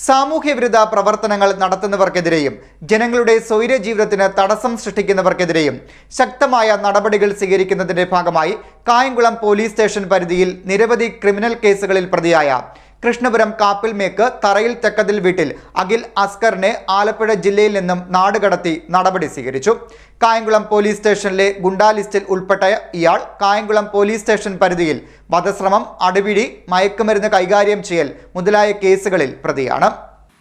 സാമൂഹ്യവിരുദ്ധ പ്രവർത്തനങ്ങൾ നടത്തുന്നവർക്കെതിരെയും ജനങ്ങളുടെ സ്വൈര്യ ജീവിതത്തിന് തടസ്സം സൃഷ്ടിക്കുന്നവർക്കെതിരെയും ശക്തമായ നടപടികൾ സ്വീകരിക്കുന്നതിന്റെ ഭാഗമായി കായംകുളം പോലീസ് സ്റ്റേഷൻ പരിധിയിൽ നിരവധി ക്രിമിനൽ കേസുകളിൽ പ്രതിയായ കൃഷ്ണപുരം കാപ്പിൽമേക്ക് തറയിൽ തെക്കതിൽ വീട്ടിൽ അഖിൽ അസ്കറിനെ ആലപ്പുഴ ജില്ലയിൽ നിന്നും നാടുകടത്തി നടപടി സ്വീകരിച്ചു. കായംകുളം പോലീസ് സ്റ്റേഷനിലെ ഗുണ്ടാ ലിസ്റ്റിൽ ഉൾപ്പെട്ട ഇയാൾ കായംകുളം പോലീസ് സ്റ്റേഷൻ പരിധിയിൽ വധശ്രമം അടിപിടി മയക്കുമരുന്ന് കൈകാര്യം ചെയ്യൽ മുതലായ കേസുകളിൽ പ്രതിയാണ്.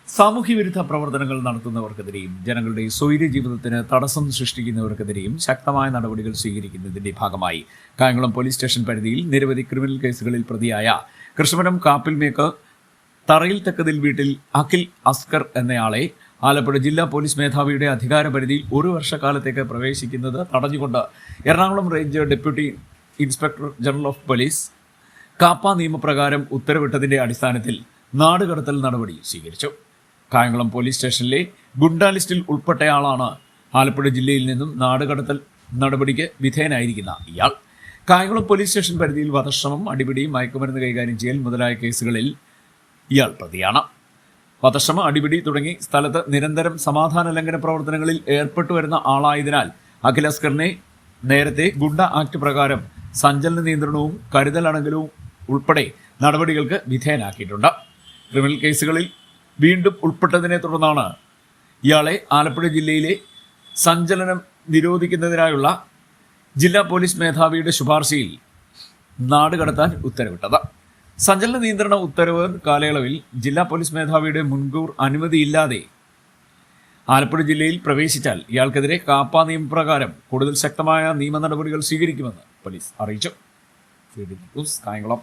സാമൂഹ്യവിരുദ്ധ പ്രവർത്തനങ്ങൾ നടത്തുന്നവർക്കെതിരെയും ജനങ്ങളുടെ സ്വൈര്യ ജീവിതത്തിന് തടസ്സം സൃഷ്ടിക്കുന്നവർക്കെതിരെയും ശക്തമായ നടപടികൾ സ്വീകരിക്കുന്നതിന്റെ ഭാഗമായി കായംകുളം പോലീസ് സ്റ്റേഷൻ പരിധിയിൽ നിരവധി ക്രിമിനൽ കേസുകളിൽ പ്രതിയായ കൃഷ്ണപുരം കാപ്പിൽമേക്ക് തറയിൽ തെക്കതിൽ വീട്ടിൽ അഖിൽ അസ്കർ എന്നയാളെ ആലപ്പുഴ ജില്ലാ പോലീസ് മേധാവിയുടെ അധികാര പരിധിയിൽ ഒരു വർഷക്കാലത്തേക്ക് പ്രവേശിക്കുന്നത് തടഞ്ഞുകൊണ്ട് Ernakulam range deputy inspector general of police KAAPA നിയമപ്രകാരം ഉത്തരവിട്ടതിന്റെ അടിസ്ഥാനത്തിൽ നാടുകടത്തൽ നടപടി സ്വീകരിച്ചു. കായംകുളം പോലീസ് സ്റ്റേഷനിലെ ഗുണ്ടാ ലിസ്റ്റിൽ ഉൾപ്പെട്ടയാളാണ് ആലപ്പുഴ ജില്ലയിൽ നിന്നും നാടുകടത്തൽ നടപടിക്ക് വിധേയനായിരിക്കുന്ന ഇയാൾ. കായംകുളം പോലീസ് സ്റ്റേഷൻ പരിധിയിൽ വധശ്രമം അടിപിടി മയക്കുമരുന്ന് കൈകാര്യം ചെയ്യൽ മുതലായ കേസുകളിൽ ഇയാൾ പ്രതിയാണ്. വധശ്രമം അടിപിടി തുടങ്ങി സ്ഥലത്ത് നിരന്തരം സമാധാന ലംഘന പ്രവർത്തനങ്ങളിൽ ഏർപ്പെട്ടു വരുന്ന ആളായതിനാൽ അഖിലസ്കറിനെ നേരത്തെ ഗുണ്ട ആക്ട് പ്രകാരം സഞ്ചലന നിയന്ത്രണവും കരുതലടങ്കലും ഉൾപ്പെടെ നടപടികൾക്ക് വിധേയനാക്കിയിട്ടുണ്ട്. ക്രിമിനൽ കേസുകളിൽ വീണ്ടും ഉൾപ്പെട്ടതിനെ തുടർന്നാണ് ഇയാളെ ആലപ്പുഴ ജില്ലയിലെ സഞ്ചലനം നിരോധിക്കുന്നതിനായുള്ള ജില്ലാ പോലീസ് മേധാവിയുടെ ശുപാർശയിൽ നാടുകടത്താൻ ഉത്തരവിട്ടത്. സഞ്ചലന നിയന്ത്രണ ഉത്തരവ് കാലയളവിൽ ജില്ലാ പോലീസ് മേധാവിയുടെ മുൻകൂർ അനുമതിയില്ലാതെ ആലപ്പുഴ ജില്ലയിൽ പ്രവേശിച്ചാൽ ഇയാൾക്കെതിരെ കാപ്പ നിയമപ്രകാരം കൂടുതൽ ശക്തമായ നിയമ നടപടികൾ സ്വീകരിക്കുമെന്ന് പോലീസ് അറിയിച്ചു. കായംകുളം.